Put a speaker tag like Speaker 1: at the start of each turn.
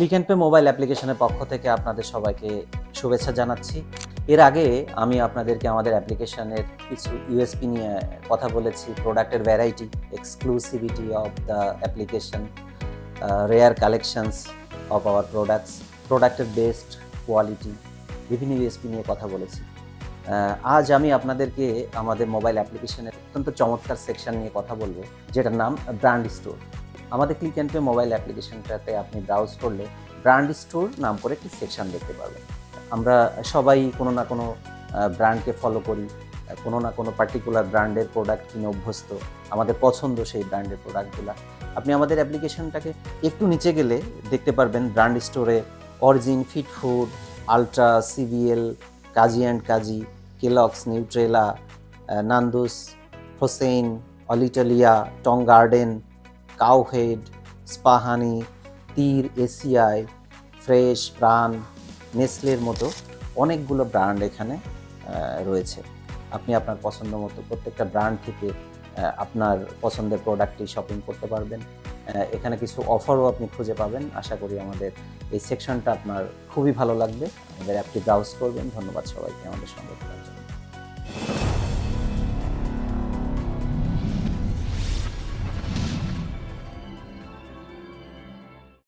Speaker 1: Click and pay mobile অ্যাপ্লিকেশনের পক্ষ থেকে আপনাদের সবাইকে শুভেচ্ছা জানাচ্ছি। এর আগে আমি আপনাদেরকে আমাদের অ্যাপ্লিকেশনের কিছু ইউএসপি নিয়ে কথা বলেছি প্রোডাক্টের variety exclusivity of the application rare collections of our products প্রোডাক্টের বেস্ট কোয়ালিটি বিভিন্ন ইউএসপি নিয়ে কথা বলেছি। আজ আমি আপনাদেরকে আমাদের মোবাইল অ্যাপ্লিকেশনের অত্যন্ত চমৎকার সেকশন নিয়ে কথা বলব, যেটার নাম ব্র্যান্ড স্টোর আমাদের ক্লিক অ্যান্ড পে মোবাইল অ্যাপ্লিকেশনটাতে আপনি ব্রাউজ করলে ব্র্যান্ড স্টোর নাম করে একটি সেকশন দেখতে পাবেন আমরা সবাই কোনো না কোনো ব্র্যান্ডকে ফলো করি কোনো না কোনো পার্টিকুলার ব্র্যান্ডের প্রোডাক্ট কিনে অভ্যস্ত। আমাদের পছন্দ সেই ব্র্যান্ডের প্রোডাক্টগুলো আপনি আমাদের অ্যাপ্লিকেশনটাকে একটু নিচে গেলে দেখতে পারবেন ব্র্যান্ড স্টোরে origin fit food ultra সিভিএল Kazi and Kazi Kellogg's Nutrela Nando's Hossain Olitalia Tong Garden কাউহেড, Ispahani, তীর, এসিআই, ফ্রেশ, প্রাণ, নেসলের মতো অনেকগুলো ব্র্যান্ড এখানে রয়েছে। আপনি আপনার পছন্দ মতো প্রত্যেকটা ব্র্যান্ড থেকে আপনার পছন্দের প্রোডাক্টটি শপিং করতে পারবেন। এখানে কিছু অফারও আপনি খুঁজে পাবেন। আশা করি আমাদের এই সেকশনটা আপনার খুবই ভালো লাগবে। আমাদের অ্যাপটি ব্রাউজ করবেন। ধন্যবাদ সবাইকে আমাদের সঙ্গে থাকার জন্য।